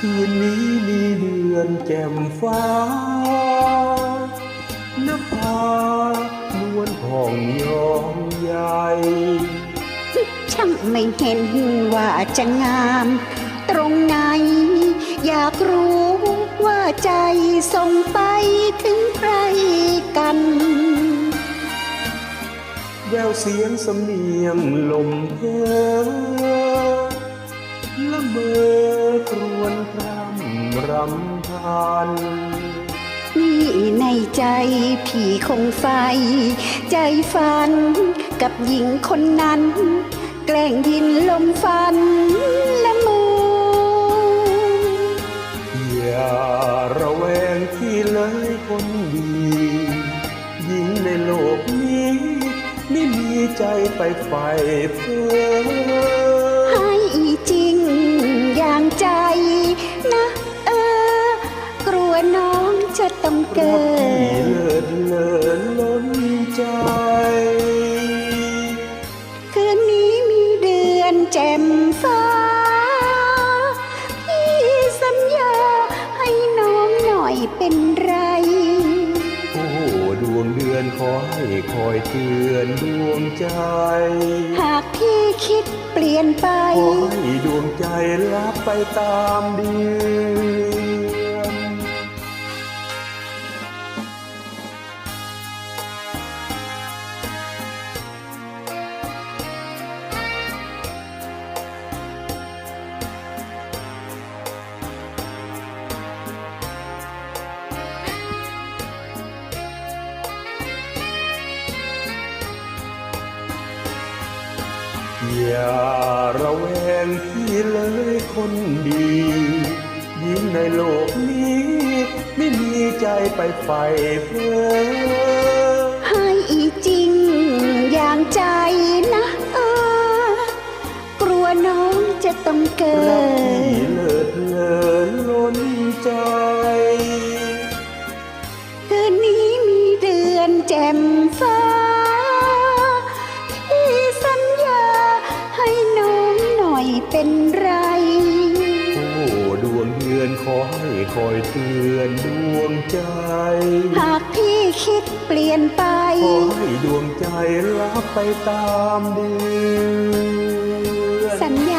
คืนนี้มีเดือนแจ่มฟ้านภานวลผ่องยองใหญ่ช่างไม่เห็นว่าจะงาม ตรงไหน อยากรู้ว่าใจส่งไปถึงใครกันแววเสียงสำเนียงลมเพอละเมอคร วญพรำรำพันนี่ในใจพี่คงไฟ ใจฝันกับหญิงคนนั้น แกล้งยินลมฟันละเมืออย่าระแวงที่เลยคนดียิ่งในโลกนี้ ไม่มีใจไปไฟเฟ้อ ใจ คืนนี้มีเดือนแจ่มฟ้า พี่สัญญาให้น้องหน่อยเป็นไร โอ้ดวงเดือนขอให้คอยเตือนดวงใจ หากพี่คิดเปลี่ยนไป ขอให้ดวงใจลับไปตามเดือน อย่าระแวงที่เลยคนดี ยิ่งในโลกนี้ ไม่มีใจไปไฟเพ้อให้จริงอย่างใจนะเออกลัวน้องจะต้องเกิรักที่เลิศเลอล้นใจ คืนนี้มีเดือนแจ่มฟ้า เป็นไร โอ้ดวงเดือนขอให้คอยเตือนดวงใจ หากพี่คิดเปลี่ยนไป ขอให้ดวงใจรับไปตามเดือน